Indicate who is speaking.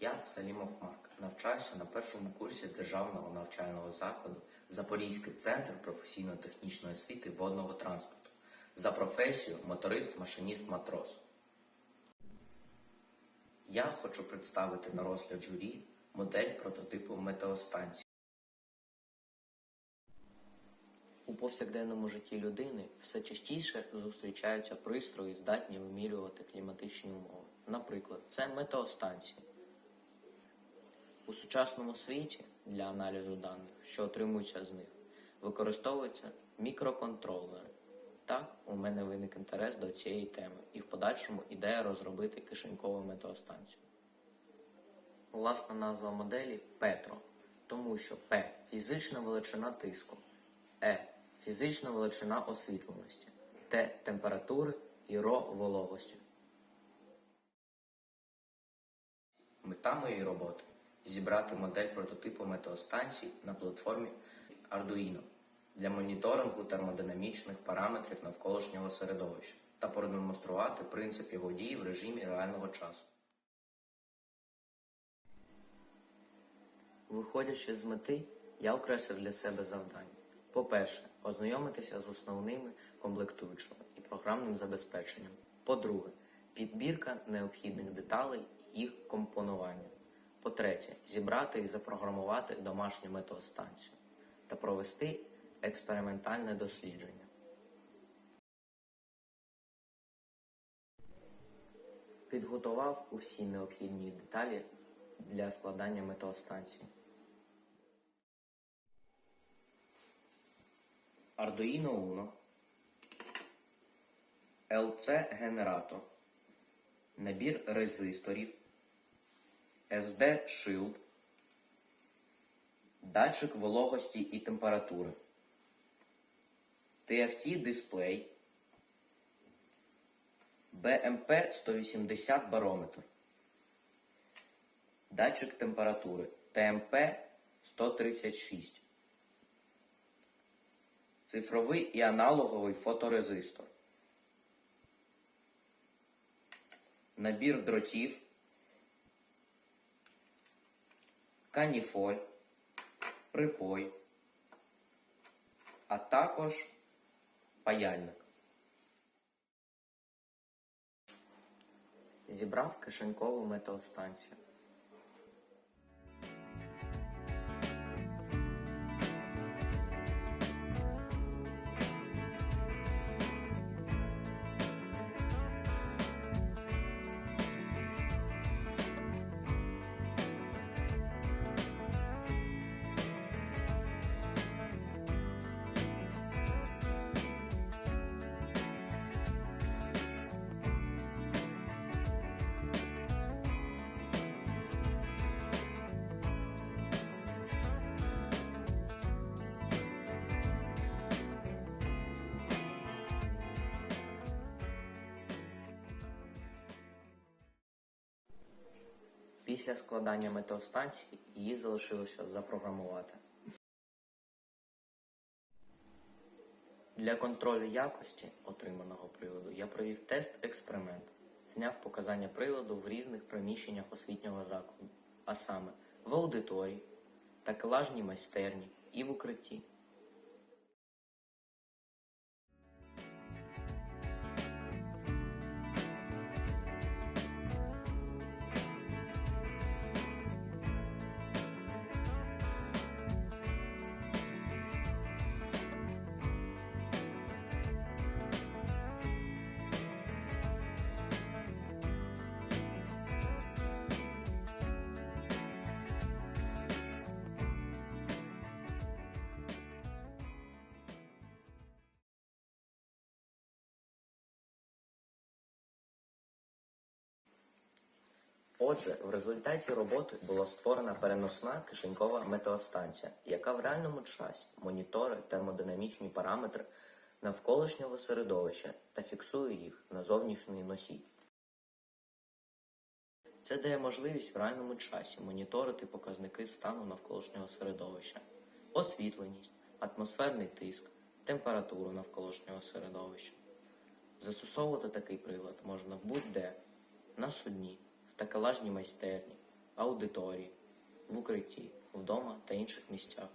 Speaker 1: Я Салімов Марк, навчаюся на першому курсі державного навчального закладу Запорізький центр професійно-технічної освіти водного транспорту за професією моторист, машиніст, матрос. Я хочу представити на розгляд журі модель прототипу метеостанції. У повсякденному житті людини все частіше зустрічаються пристрої, здатні вимірювати кліматичні умови. Наприклад, це метеостанції. У сучасному світі для аналізу даних, що отримуються з них, використовуються мікроконтролери. Так, у мене виник інтерес до цієї теми, і в подальшому ідея розробити кишенькову метеостанцію. Власна назва моделі Петро, тому що П фізична величина тиску, Е фізична величина освітленості, Т температури і РО вологості. Мета моєї роботи зібрати модель прототипу метеостанцій на платформі Arduino для моніторингу термодинамічних параметрів навколишнього середовища та продемонструвати принцип його дії в режимі реального часу. Виходячи з мети, я окреслив для себе завдання. По-перше, ознайомитися з основними комплектуючими і програмним забезпеченням. По-друге, підбірка необхідних деталей і їх компонування. По-третє, зібрати і запрограмувати домашню метеостанцію та провести експериментальне дослідження. Підготував усі необхідні деталі для складання метеостанції. Arduino Uno, LC генератор, набір резисторів, SD Shield, датчик вологості і температури, TFT дисплей, BMP 180 барометр, датчик температури TMP 136. Цифровий і аналоговий фоторезистор. Набір дротів. Каніфоль. Припой. А також паяльник. Зібрав кишенькову метеостанцію. Після складання метеостанції її залишилося запрограмувати. Для контролю якості отриманого приладу я провів тест-експеримент, зняв показання приладу в різних приміщеннях освітнього закладу, а саме в аудиторії, такелажній майстерні і в укритті. Отже, в результаті роботи була створена переносна кишенькова метеостанція, яка в реальному часі моніторить термодинамічні параметри навколишнього середовища та фіксує їх на зовнішній носій. Це дає можливість в реальному часі моніторити показники стану навколишнього середовища, освітленість, атмосферний тиск, температуру навколишнього середовища. Застосовувати такий прилад можна будь-де, на судні, в калажні майстерні, аудиторії, в укритті, вдома та інших місцях.